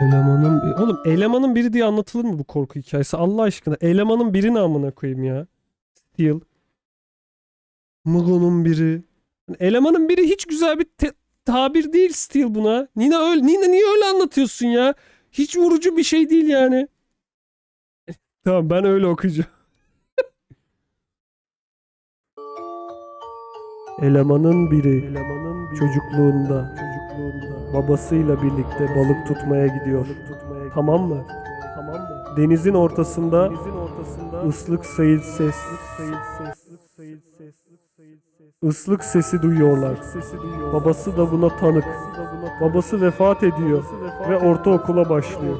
Elemanın oğlum elemanın biri diye anlatılır mı bu korku hikayesi? Allah aşkına elemanın biri ne amına koyayım ya? Steel. Mugo'nun biri. Elemanın biri hiç güzel bir tabir değil Steel buna. Nina öyle Nina niye öyle anlatıyorsun ya? Hiç vurucu bir şey değil yani. tamam ben öyle okuyacağım. Elemanın biri, elemanın çocukluğunda, çocukluğunda babasıyla birlikte balık tutmaya gidiyor. Tamam mı? Tamam mı? Denizin ortasında, denizin ortasında ıslık sayıl ses, ıslık sesi duyuyorlar. Babası da buna tanık. Babası vefat ediyor ve ortaokula başlıyor.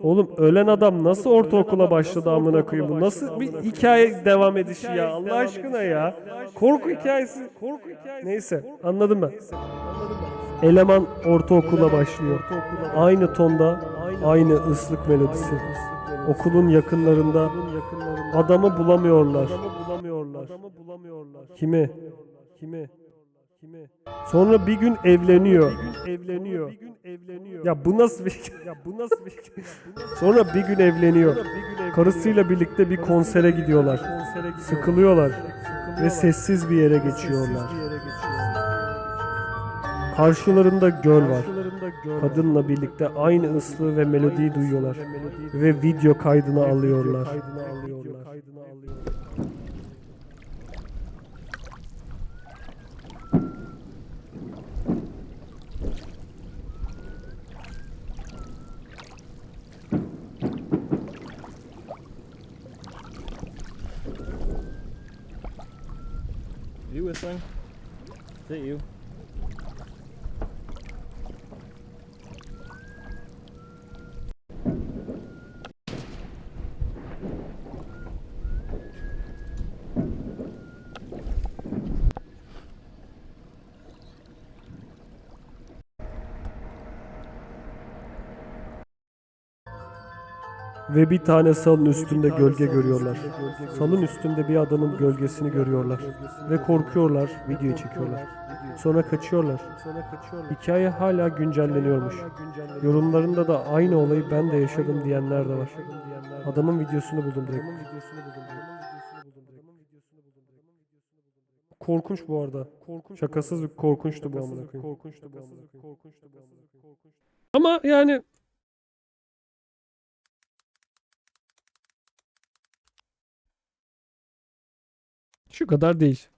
Oğlum ölen adam nasıl ortaokula başladı amına koyayım bu? Nasıl bir hikaye devam edişi ya Allah aşkına ya. Korku hikayesi. Korku hikayesi. Neyse anladım ben. Eleman ortaokula başlıyor. Aynı tonda, aynı ıslık melodisi. Okulun yakınlarında adamı bulamıyorlar. Kimi? Kimi? Kimi? Sonra bir gün evleniyor. evleniyor. Ya bu nasıl bir ya bu nasıl bir Sonra bir gün evleniyor. Karısıyla birlikte bir konsere gidiyorlar. Sıkılıyorlar ve sessiz bir yere geçiyorlar. Karşılarında göl var. Kadınla birlikte aynı ıslığı ve melodiyi duyuyorlar ve video kaydını alıyorlar. You whistling? Is it you? Ve bir tane salın üstünde gölge görüyorlar. Salın üstünde bir adamın gölgesini görüyorlar. Ve korkuyorlar, video çekiyorlar. Sonra kaçıyorlar. Hikaye hala güncelleniyormuş. Yorumlarında da aynı olayı ben de yaşadım diyenler de var. Adamın videosunu buldum direkt. Korkunç bu arada. Şakasız bir korkunçtu bu amına koyayım. Ama yani Şu kadar değil.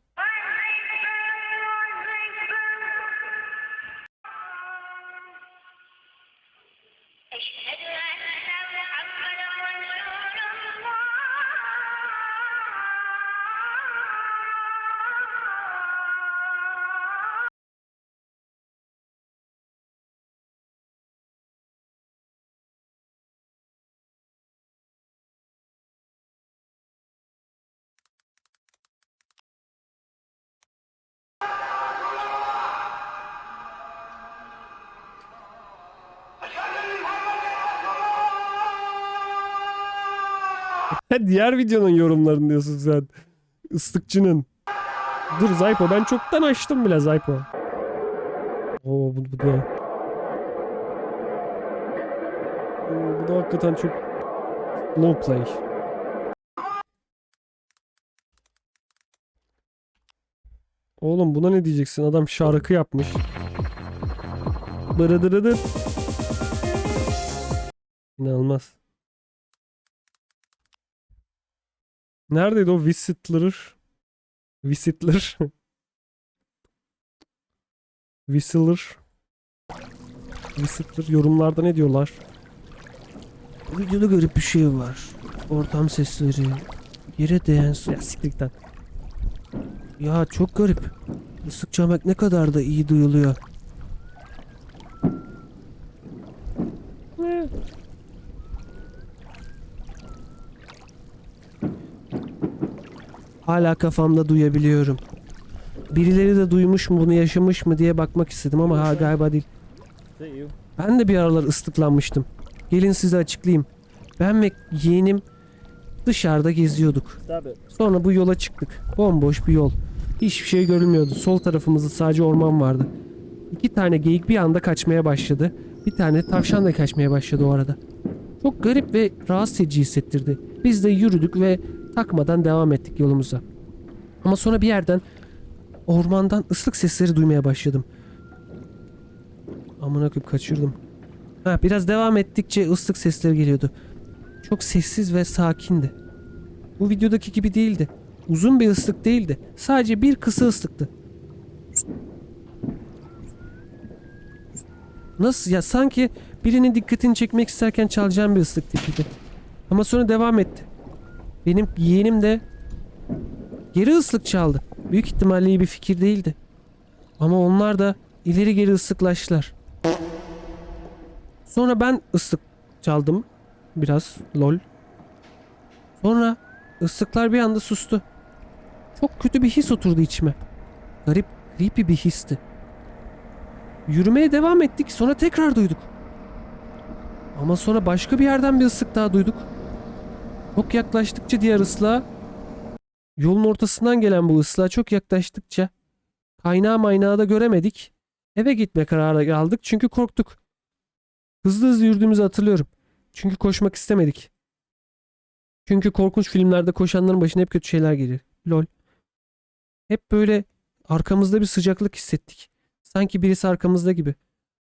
Diğer videonun yorumlarını diyorsun sen. Islıkçının. Dur Zaypo ben çoktan açtım bile Zaypo. Oo bu, bu da. Oo, bu da hakikaten çok low play. Oğlum buna ne diyeceksin? Adam şarkı yapmış. Bırıdırıdır. İnanılmaz. Neredeydi o Whistler? Whistler. Whistler. Whistler yorumlarda ne diyorlar? Bu videoda garip bir şey var. Ortam sesleri, yere değen su. Ya siktikten. Ya çok garip. Isık çamak ne kadar da iyi duyuluyor. Hala kafamda duyabiliyorum. Birileri de duymuş mu bunu yaşamış mı diye bakmak istedim ama ha galiba değil. Ben de bir aralar ıslıklanmıştım. Gelin size açıklayayım. Ben ve yeğenim dışarıda geziyorduk. Sonra bu yola çıktık. Bomboş bir yol. Hiçbir şey görülmüyordu. Sol tarafımızda sadece orman vardı. İki tane geyik bir anda kaçmaya başladı. Bir tane tavşan da kaçmaya başladı o arada. Çok garip ve rahatsız edici hissettirdi. Biz de yürüdük ve takmadan devam ettik yolumuza. Ama sonra bir yerden ormandan ıslık sesleri duymaya başladım. Amına koyup kaçırdım. Ha, biraz devam ettikçe ıslık sesleri geliyordu. Çok sessiz ve sakindi. Bu videodaki gibi değildi. Uzun bir ıslık değildi. Sadece bir kısa ıslıktı. Nasıl ya sanki birinin dikkatini çekmek isterken çalacağım bir ıslık tipiydi. Ama sonra devam etti. Benim yeğenim de geri ıslık çaldı. Büyük ihtimalle iyi bir fikir değildi. Ama onlar da ileri geri ıslıklaştılar. Sonra ben ıslık çaldım. Biraz lol. Sonra ıslıklar bir anda sustu. Çok kötü bir his oturdu içime. Garip, creepy bir histi. Yürümeye devam ettik sonra tekrar duyduk. Ama sonra başka bir yerden bir ıslık daha duyduk. Çok yaklaştıkça diğer ıslığa yolun ortasından gelen bu ıslığa çok yaklaştıkça kaynağı maynağı da göremedik. Eve gitme kararı aldık çünkü korktuk. Hızlı hızlı yürüdüğümüzü hatırlıyorum. Çünkü koşmak istemedik. Çünkü korkunç filmlerde koşanların başına hep kötü şeyler gelir. Lol. Hep böyle arkamızda bir sıcaklık hissettik. Sanki birisi arkamızda gibi.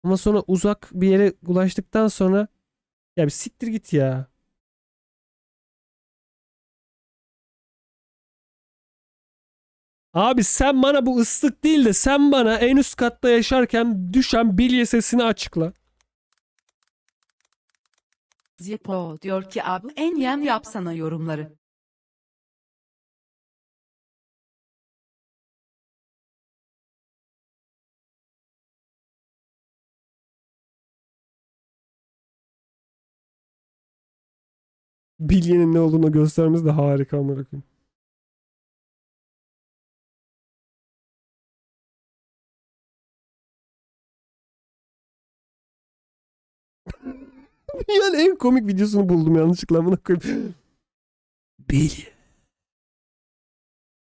Ama sonra uzak bir yere ulaştıktan sonra ya bir siktir git ya. Abi sen bana bu ıslık değil de sen bana en üst katta yaşarken düşen bilye sesini açıkla. Zippo diyor ki abi en yem yapsana yorumları. Bilyenin ne olduğunu göstermesi de harika amına koyayım. yani en komik videosunu buldum yanlışlıkla amına koyayım. Bilye.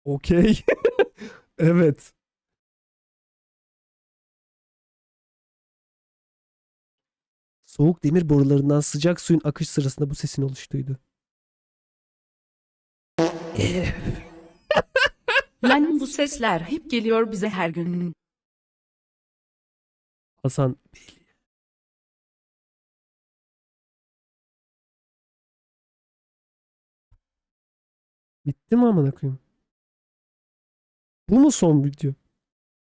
Okey. evet. Soğuk demir borularından sıcak suyun akış sırasında bu sesin oluştuydu. Lan bu sesler hep geliyor bize her gün. Hasan Bitti mi amına koyayım? Bu mu son video?